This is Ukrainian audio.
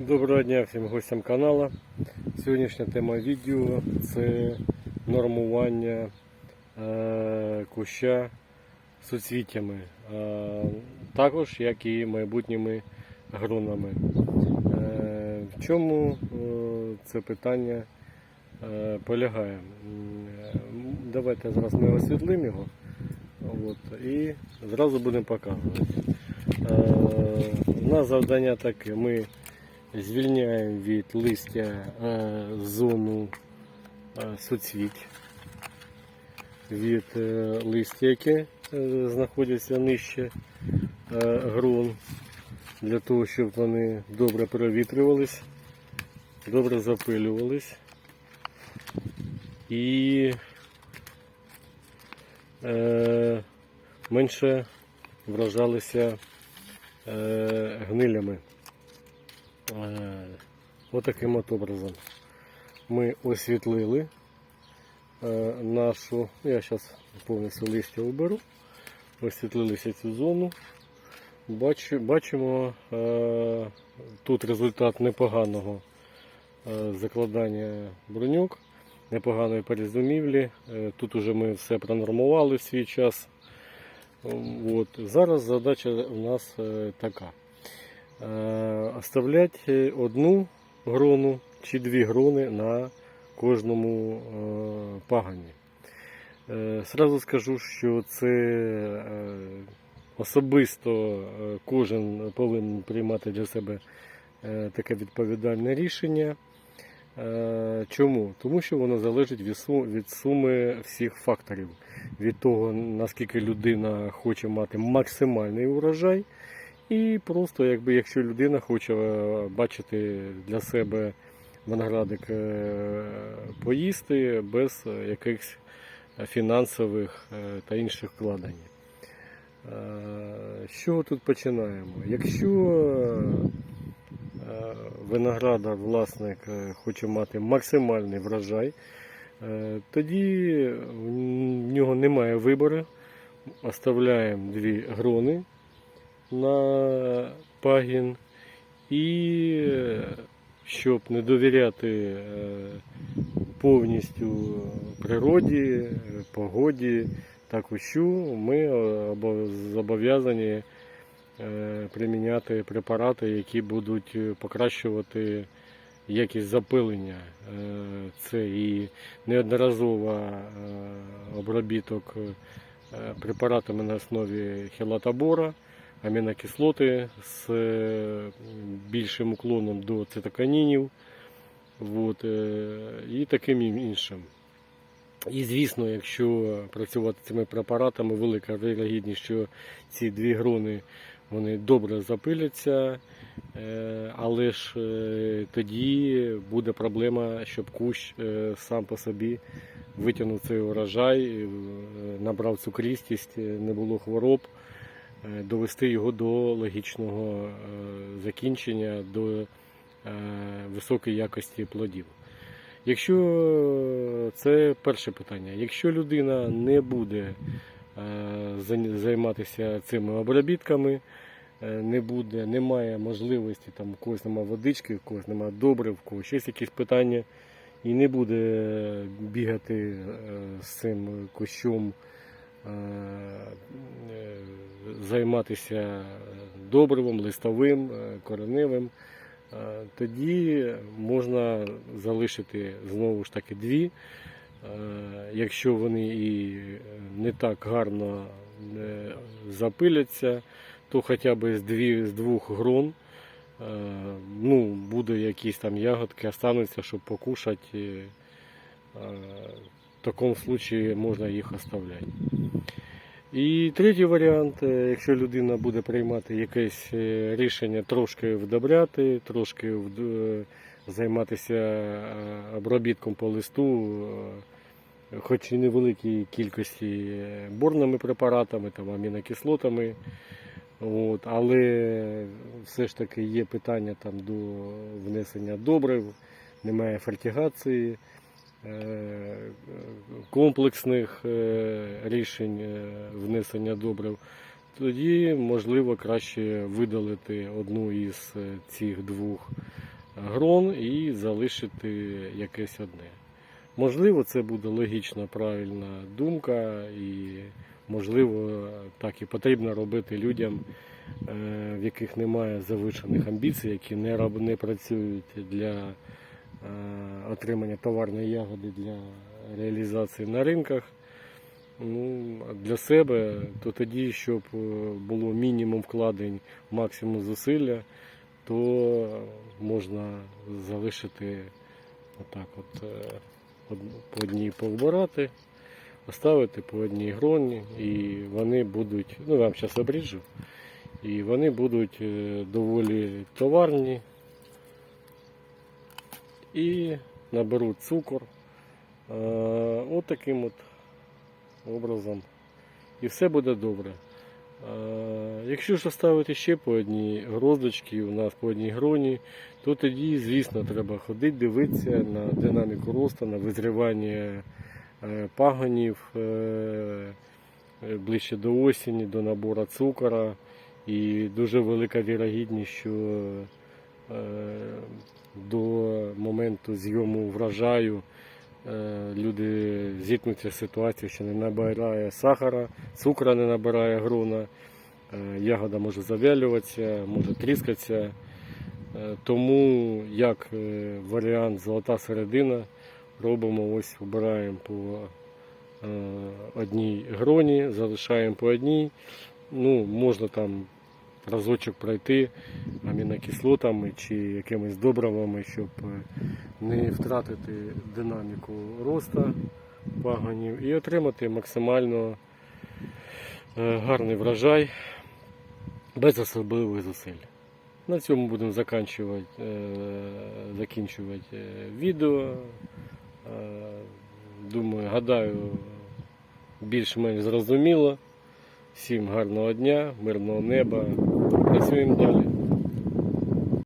Доброго дня всім гостям каналу. Сьогоднішня тема відео це нормування е, куща суцвіттями, е, також як і майбутніми гронами. Е, в чому е, це питання е, полягає? Давайте зараз ми освітлимо його от, і зразу будемо показувати. Е, у нас завдання таке. Ми звільняємо від листя е, зону е, суцвіть, від е, листя, яке е, знаходяться нижче грон, для того, щоб вони добре провітрювались, добре запилювались і менше вражалися гнилями. Отаким от образом ми освітлили е, нашу, я зараз повністю листя уберу, освітлилися цю зону. Бачимо е, тут результат непоганого е, закладання броньок, непоганої перезумівлі. Тут уже ми все пронормували в свій час. От. Зараз задача у нас така. Е, оставляти одну грону чи дві грони на кожному е, пагані. Е, Сразу скажу, що це е, особисто е, кожен повинен приймати для себе е, таке відповідальне рішення. Е, Чому? Тому що воно залежить від суми всіх факторів, від того, наскільки людина хоче мати максимальний урожай. І просто, якби, якщо людина хоче е, бачити для себе виноградик е, поїсти без е, якихось фінансових та інших вкладень. Чого тут починаємо? Якщо виноградар, власник хоче мати максимальний врожай, тоді в нього немає вибору. Оставляємо дві грони на пагін і щоб не довіряти е, повністю природі, погоді та кущу, ми зобов'язані е, приміняти препарати, які будуть покращувати якість запилення. Е, Це і неодноразово обробіток препаратами на основі хелатабора, амінокислоти з е, більшим уклоном до цитоканінів от, е, і таким іншим. І звісно, якщо працювати цими препаратами, велика вірогідність, що ці дві грони вони добре запиляться, е, але ж тоді буде проблема, щоб кущ сам по собі витягнув цей урожай, набрав цукрістість, не було хвороб, довести його до логічного е, закінчення, до е, високої якості плодів. Якщо це перше питання, якщо людина не буде е, займатися цими обробітками, е, не буде, немає можливості, там, когось немає водички, у когось немає добрив, у когось ще якісь питання, і не буде бігати е, з цим кущом, е, е, займатися добривом, листовим, е, кореневим, е, тоді можна залишити знову ж таки дві. Е, Якщо вони і не так гарно е, запиляться, то хоча б з, дві, з двох грон е, ну, буде якісь там ягодки, остануться, щоб покушати. Е, В такому випадку можна їх оставляти. І третій варіант, е, якщо людина буде приймати якесь е, рішення трошки вдобряти, трошки е, займатися обробітком по листу, хоч і невеликій кількості борними препаратами, там, амінокислотами, от, але все ж таки є питання там, до внесення добрив, немає фертигації е, комплексних е, рішень е, внесення добрив, тоді можливо краще видалити одну із е, цих двох грон і залишити якесь одне. Можливо, це буде логічна, правильна думка, і можливо, так і потрібно робити людям, е, в яких немає завишених амбіцій, які не, працюють для е, отримання товарної ягоди для реалізації на ринках. Ну, для себе, то тоді, щоб е, було мінімум вкладень, максимум зусилля, то можна залишити отак от е, по одній повбирати, поставити по одній гроні, і вони будуть, ну я вам зараз обріжу, і вони будуть е, доволі товарні і наберуть цукор. Е, От таким от образом. І все буде добре. Е, Якщо ж ставити ще по одній гроздочці, у нас по одній гроні, то тоді, звісно, треба ходити, дивитися на динаміку росту, на визрівання е, пагонів ближче до осені, до набору цукора. І дуже велика вірогідність, що до моменту зйому врожаю е, люди зіткнуться з ситуацією, що не набирає сахара, цукра не набирає грона, е, ягода може завялюватися, може тріскатися. Е, Тому як е, варіант золота середина робимо ось обираємо по е, одній гроні, залишаємо по одній. Ну, можна там разочок пройти амінокислотами чи якимись добривами, щоб е, не втратити динаміку росту пагонів і отримати максимально е, гарний врожай без особливих зусиль. На цьому будемо е, закінчувати відео. Думаю, гадаю, більш-менш зрозуміло. Всім гарного дня, мирного неба. Працюємо далі.